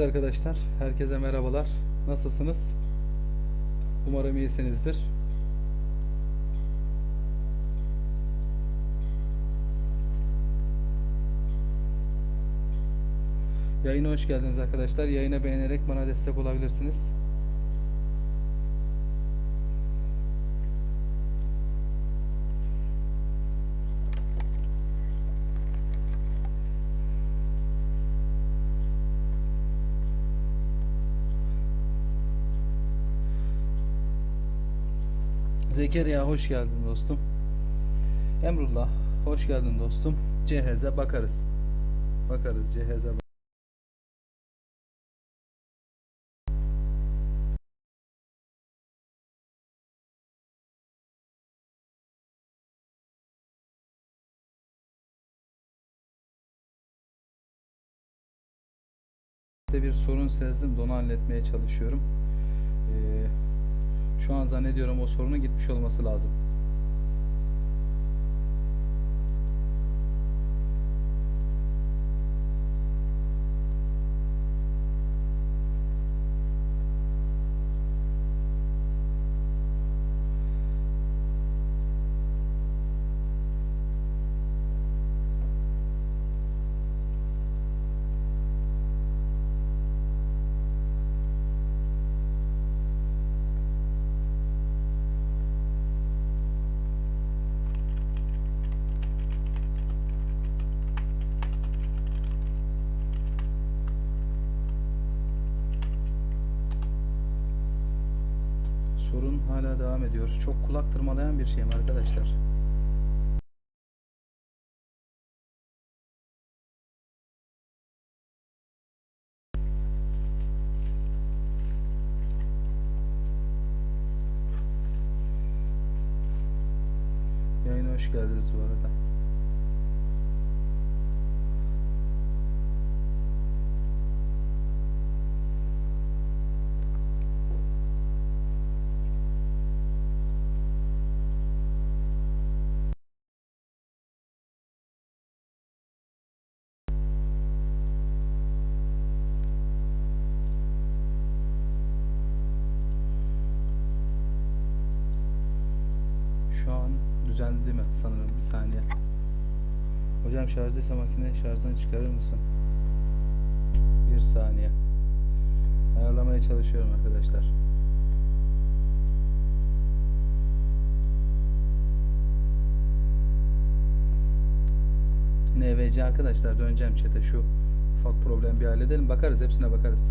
Evet arkadaşlar, herkese merhabalar. Nasılsınız? Umarım iyisinizdir. Yayına hoş geldiniz arkadaşlar. Yayına beğenerek bana destek olabilirsiniz. Zekeriya hoş geldin dostum. Emrullah hoş geldin dostum. Ceheze bakarız. Bakarız ceheze bak- İşte bir sorun sezdim onu halletmeye çalışıyorum. Ee, şu an zannediyorum o sorunun gitmiş olması lazım. Sorun hala devam ediyor. Çok kulak tırmalayan bir şey mi arkadaşlar? Yayına hoş geldiniz bu arada. Şu an düzeldi mi sanırım bir saniye. Hocam şarjdaysa makine şarjdan çıkarır mısın? Bir saniye. Ayarlamaya çalışıyorum arkadaşlar. NVC arkadaşlar döneceğim chat'e şu ufak problem bir halledelim. Bakarız hepsine bakarız.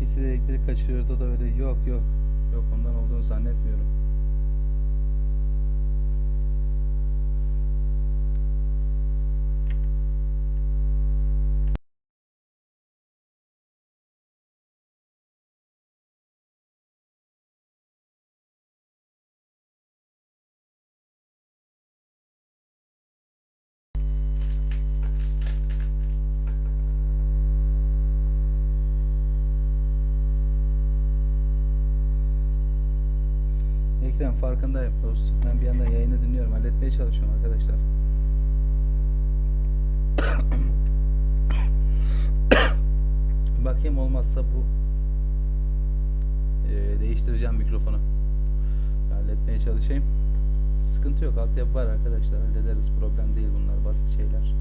PC'de elektrik kaçırıyordu da öyle yok yok. Yok ondan olduğunu zannetmiyorum. Ekrem farkındayım dostum. Ben bir yandan yayını dinliyorum. Halletmeye çalışıyorum arkadaşlar. Bakayım olmazsa bu eee, değiştireceğim mikrofonu. Halletmeye çalışayım. Sıkıntı yok. Altyapı var arkadaşlar. Hallederiz. Problem değil bunlar. Basit şeyler.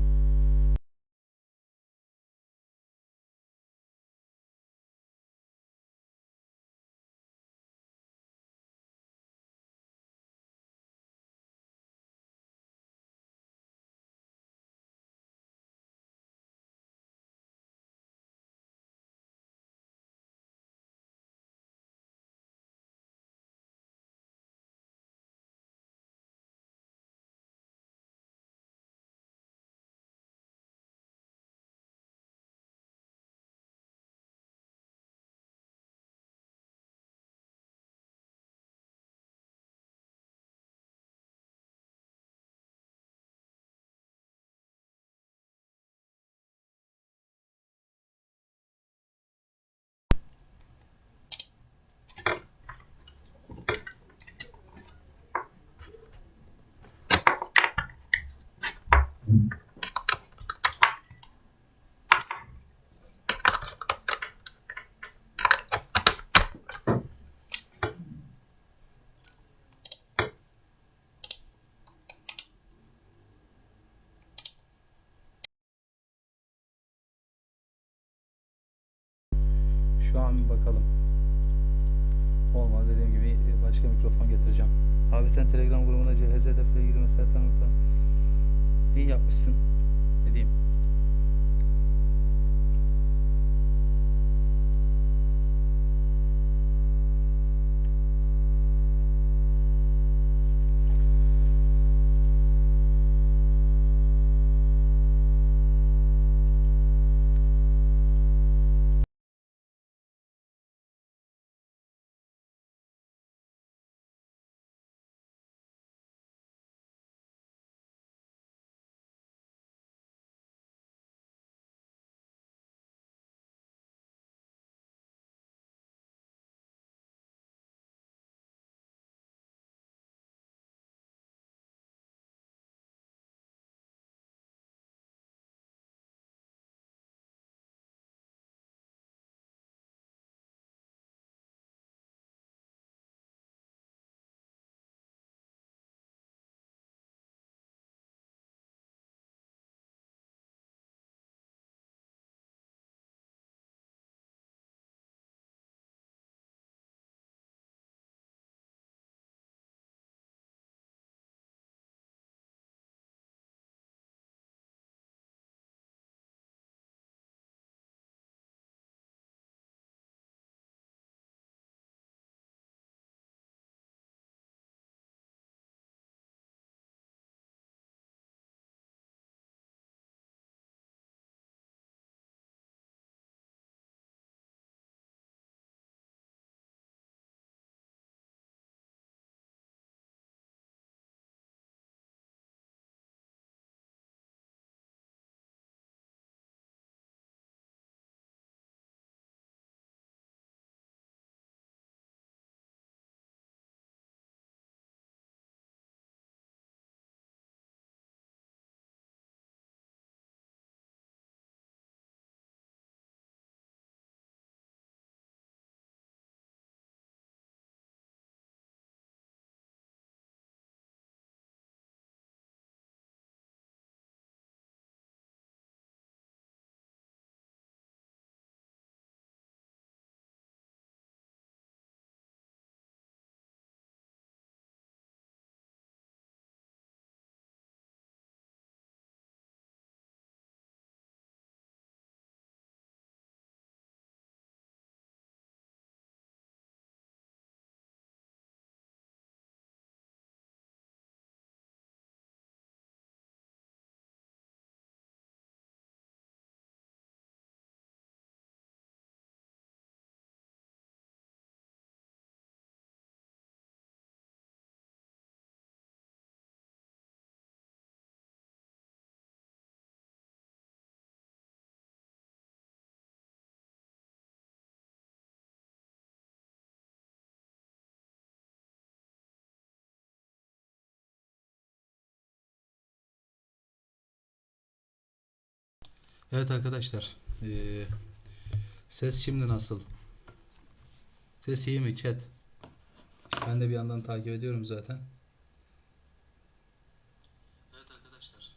Şu an bakalım. Olmadı dediğim gibi e, başka mikrofon getireceğim. Abi sen Telegram grubunda CHZ hedefle ilgili mesela tanıtan. İyi yapmışsın. Ne diyeyim? Evet arkadaşlar. eee, ses şimdi nasıl? Ses iyi mi chat? Ben de bir yandan takip ediyorum zaten. Evet arkadaşlar.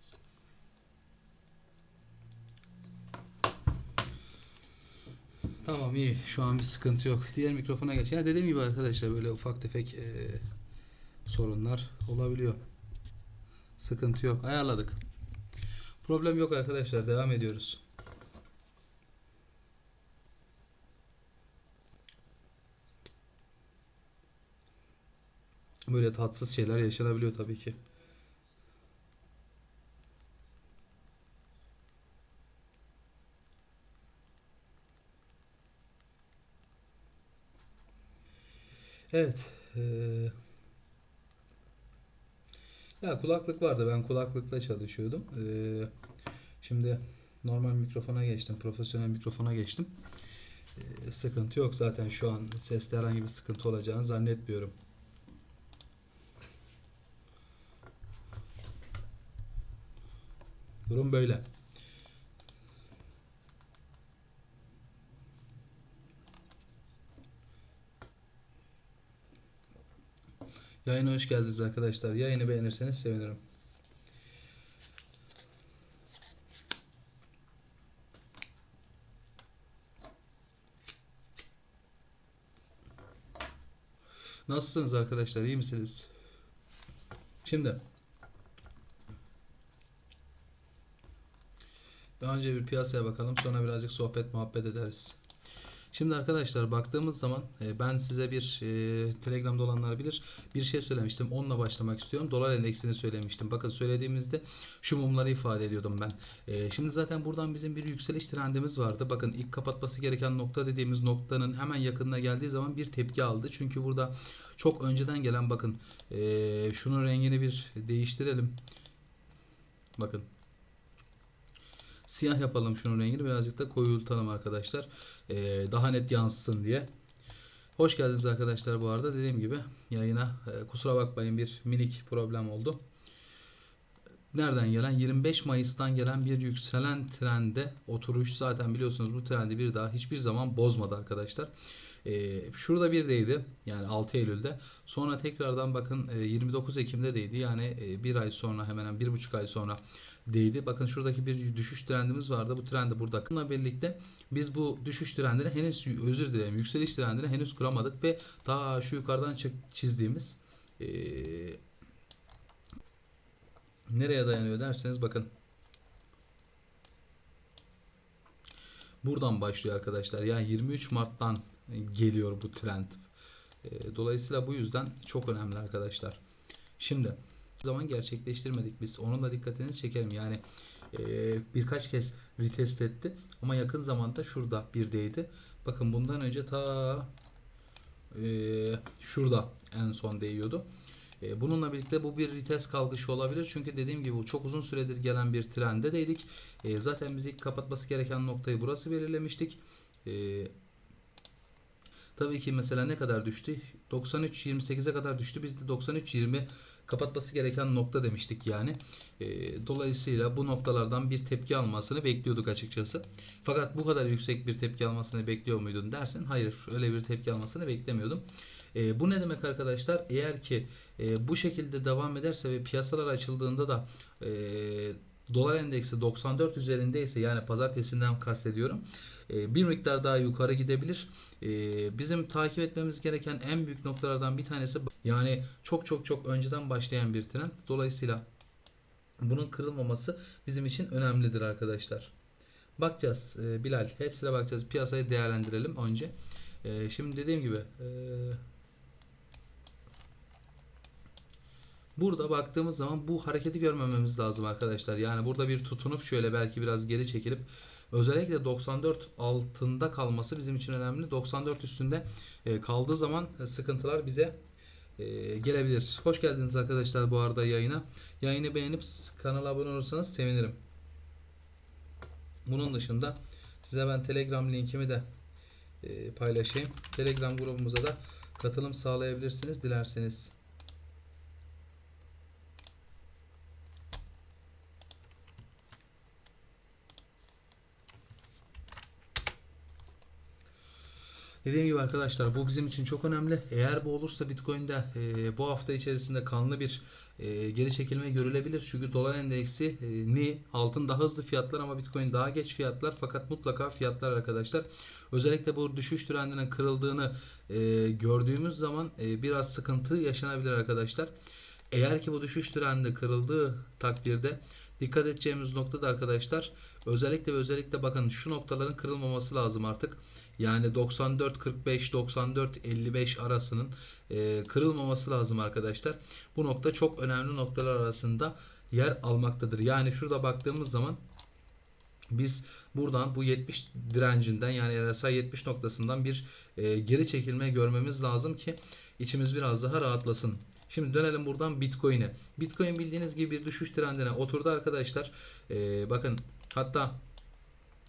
se- Tamam iyi. Şu an bir sıkıntı yok. Diğer mikrofona geç. Ya dediğim gibi arkadaşlar böyle ufak tefek eee, sorunlar olabiliyor. Sıkıntı yok. Ayarladık. Problem yok arkadaşlar. Devam ediyoruz. Böyle tatsız şeyler yaşanabiliyor tabii ki. Evet. eee, ya kulaklık vardı. Ben kulaklıkla çalışıyordum. Eee, şimdi normal mikrofona geçtim. Profesyonel mikrofona geçtim. Eee, sıkıntı yok zaten şu an seste herhangi bir sıkıntı olacağını zannetmiyorum. Durum böyle. Yayına hoş geldiniz arkadaşlar. Yayını beğenirseniz sevinirim. Nasılsınız arkadaşlar? İyi misiniz? Şimdi daha önce bir piyasaya bakalım. Sonra birazcık sohbet muhabbet ederiz. Şimdi arkadaşlar baktığımız zaman e, ben size bir e, Telegram'da olanlar bilir bir şey söylemiştim. Onunla başlamak istiyorum. Dolar endeksini söylemiştim. Bakın söylediğimizde şu mumları ifade ediyordum ben. E, şimdi zaten buradan bizim bir yükseliş trendimiz vardı. Bakın ilk kapatması gereken nokta dediğimiz noktanın hemen yakınına geldiği zaman bir tepki aldı. Çünkü burada çok önceden gelen bakın e, şunun rengini bir değiştirelim. Bakın Siyah yapalım şunun rengini birazcık da koyultalım arkadaşlar. Ee, daha net yansısın diye. Hoş geldiniz arkadaşlar bu arada. Dediğim gibi yayına e, kusura bakmayın bir minik problem oldu. Nereden gelen? 25 Mayıs'tan gelen bir yükselen trende oturuş zaten biliyorsunuz bu trendi bir daha hiçbir zaman bozmadı arkadaşlar. Ee, şurada birdeydi yani 6 Eylül'de. Sonra tekrardan bakın e, 29 Ekim'de değdi. Yani e, bir ay sonra hemen bir buçuk ay sonra değdi. Bakın şuradaki bir düşüş trendimiz vardı. Bu trendi burada. Bununla birlikte biz bu düşüş trendini henüz özür dilerim yükseliş trendini henüz kuramadık ve ta şu yukarıdan çizdiğimiz e, nereye dayanıyor derseniz bakın buradan başlıyor arkadaşlar. Yani 23 Mart'tan geliyor bu trend. Dolayısıyla bu yüzden çok önemli arkadaşlar. Şimdi zaman gerçekleştirmedik biz. Onun da dikkatinizi çekerim. Yani e, birkaç kez retest etti. Ama yakın zamanda şurada birdeydi. Bakın bundan önce ta e, şurada en son değiyordu. E, bununla birlikte bu bir retest kalkışı olabilir. Çünkü dediğim gibi bu çok uzun süredir gelen bir trendedeydik. E, zaten bizi kapatması gereken noktayı burası belirlemiştik. E, tabii ki mesela ne kadar düştü? 93.28'e kadar düştü. Biz de 93.20 kapatması gereken nokta demiştik yani. E, dolayısıyla bu noktalardan bir tepki almasını bekliyorduk açıkçası. Fakat bu kadar yüksek bir tepki almasını bekliyor muydun dersin. Hayır öyle bir tepki almasını beklemiyordum. E, bu ne demek arkadaşlar? Eğer ki e, bu şekilde devam ederse ve piyasalar açıldığında da e, dolar endeksi 94 üzerindeyse yani pazartesinden kastediyorum e, bir miktar daha yukarı gidebilir. E, bizim takip etmemiz gereken en büyük noktalardan bir tanesi yani çok çok çok önceden başlayan bir trend. Dolayısıyla bunun kırılmaması bizim için önemlidir arkadaşlar. Bakacağız e, Bilal. Hepsine bakacağız. Piyasayı değerlendirelim önce. Şimdi dediğim gibi Burada baktığımız zaman bu hareketi görmememiz lazım arkadaşlar. Yani burada bir tutunup şöyle belki biraz geri çekilip özellikle 94 altında kalması bizim için önemli. 94 üstünde e, kaldığı zaman sıkıntılar bize e, gelebilir. Hoş geldiniz arkadaşlar bu arada yayına. Yayını beğenip kanala abone olursanız sevinirim. Bunun dışında size ben Telegram linkimi de e, paylaşayım. Telegram grubumuza da katılım sağlayabilirsiniz dilerseniz. Dediğim gibi arkadaşlar bu bizim için çok önemli. Eğer bu olursa Bitcoin'de e, bu hafta içerisinde kanlı bir e, geri çekilme görülebilir. Çünkü dolar endeksi e, ni altın daha hızlı fiyatlar ama Bitcoin daha geç fiyatlar. Fakat mutlaka fiyatlar arkadaşlar. Özellikle bu düşüş trendinin kırıldığını e, gördüğümüz zaman e, biraz sıkıntı yaşanabilir arkadaşlar. Eğer ki bu düşüş trendi kırıldığı takdirde dikkat edeceğimiz nokta da arkadaşlar özellikle ve özellikle bakın şu noktaların kırılmaması lazım artık. Yani 94 45 94 55 arasının e, kırılmaması lazım arkadaşlar. Bu nokta çok önemli noktalar arasında yer almaktadır. Yani şurada baktığımız zaman biz buradan bu 70 direncinden yani RSI 70 noktasından bir e, geri çekilme görmemiz lazım ki içimiz biraz daha rahatlasın. Şimdi dönelim buradan Bitcoin'e. Bitcoin bildiğiniz gibi bir düşüş trendine oturdu arkadaşlar. E, bakın hatta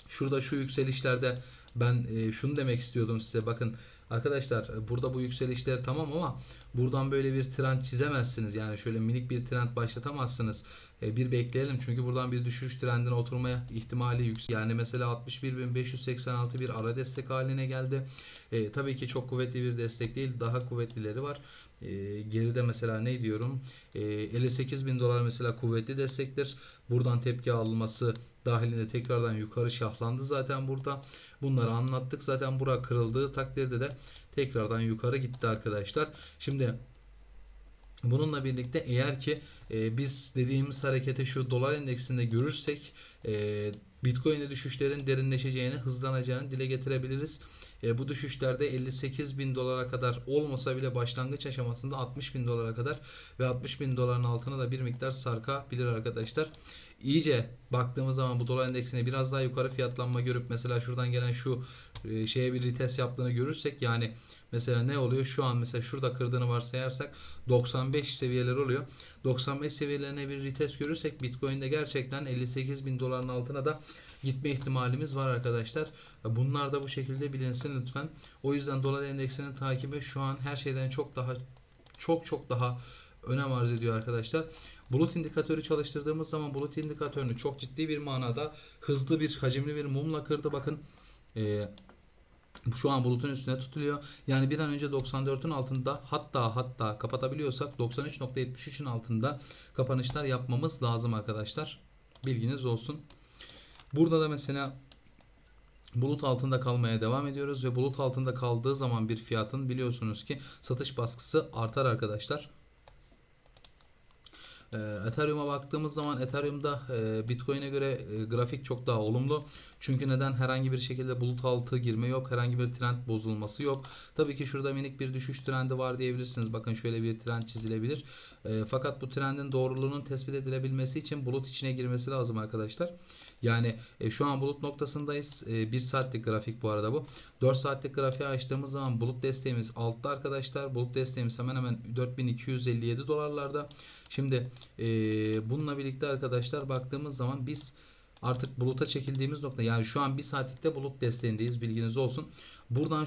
şurada şu yükselişlerde ben e, şunu demek istiyordum size. Bakın arkadaşlar e, burada bu yükselişler tamam ama buradan böyle bir trend çizemezsiniz. Yani şöyle minik bir trend başlatamazsınız. E, bir bekleyelim çünkü buradan bir düşüş trendine oturmaya ihtimali yüksek. Yani mesela 61.586 bir ara destek haline geldi. E, tabii ki çok kuvvetli bir destek değil. Daha kuvvetlileri var. E, geride mesela ne diyorum? E, 58 bin dolar mesela kuvvetli destektir. Buradan tepki alınması dahilinde tekrardan yukarı şahlandı zaten burada. Bunları anlattık. Zaten bura kırıldığı takdirde de tekrardan yukarı gitti arkadaşlar. Şimdi Bununla birlikte eğer ki e, biz dediğimiz hareketi şu dolar endeksinde görürsek e, Bitcoin'de düşüşlerin derinleşeceğini, hızlanacağını dile getirebiliriz. E, bu düşüşlerde 58 bin dolara kadar olmasa bile başlangıç aşamasında 60 bin dolara kadar ve 60 bin doların altına da bir miktar sarkabilir arkadaşlar. İyice baktığımız zaman bu dolar endeksine biraz daha yukarı fiyatlanma görüp mesela şuradan gelen şu e, şeye bir retest yaptığını görürsek yani mesela ne oluyor? Şu an mesela şurada kırdığını varsayarsak 95 seviyeleri oluyor. 95 seviyelerine bir retest görürsek Bitcoin'de gerçekten 58 bin doların altına da gitme ihtimalimiz var arkadaşlar. Bunlar da bu şekilde bilinsin lütfen. O yüzden dolar endeksinin takibi şu an her şeyden çok daha çok çok daha önem arz ediyor arkadaşlar. Bulut indikatörü çalıştırdığımız zaman bulut indikatörünü çok ciddi bir manada hızlı bir hacimli bir mumla kırdı. Bakın eee şu an bulutun üstüne tutuluyor. Yani bir an önce 94'ün altında hatta hatta kapatabiliyorsak 93.73'ün altında kapanışlar yapmamız lazım arkadaşlar. Bilginiz olsun. Burada da mesela bulut altında kalmaya devam ediyoruz ve bulut altında kaldığı zaman bir fiyatın biliyorsunuz ki satış baskısı artar arkadaşlar. Ee, Ethereum'a baktığımız zaman Ethereum'da e, Bitcoin'e göre e, grafik çok daha olumlu. Çünkü neden? Herhangi bir şekilde bulut altı girme yok. Herhangi bir trend bozulması yok. Tabii ki şurada minik bir düşüş trendi var diyebilirsiniz. Bakın şöyle bir trend çizilebilir. E, fakat bu trendin doğruluğunun tespit edilebilmesi için bulut içine girmesi lazım arkadaşlar. Yani e, şu an bulut noktasındayız. 1 saatlik grafik bu arada bu. 4 saatlik grafiği açtığımız zaman bulut desteğimiz altta arkadaşlar. Bulut desteğimiz hemen hemen 4257 dolarlarda. Şimdi e, bununla birlikte arkadaşlar baktığımız zaman biz artık buluta çekildiğimiz nokta yani şu an 1 saatlikte bulut desteğindeyiz bilginiz olsun. Buradan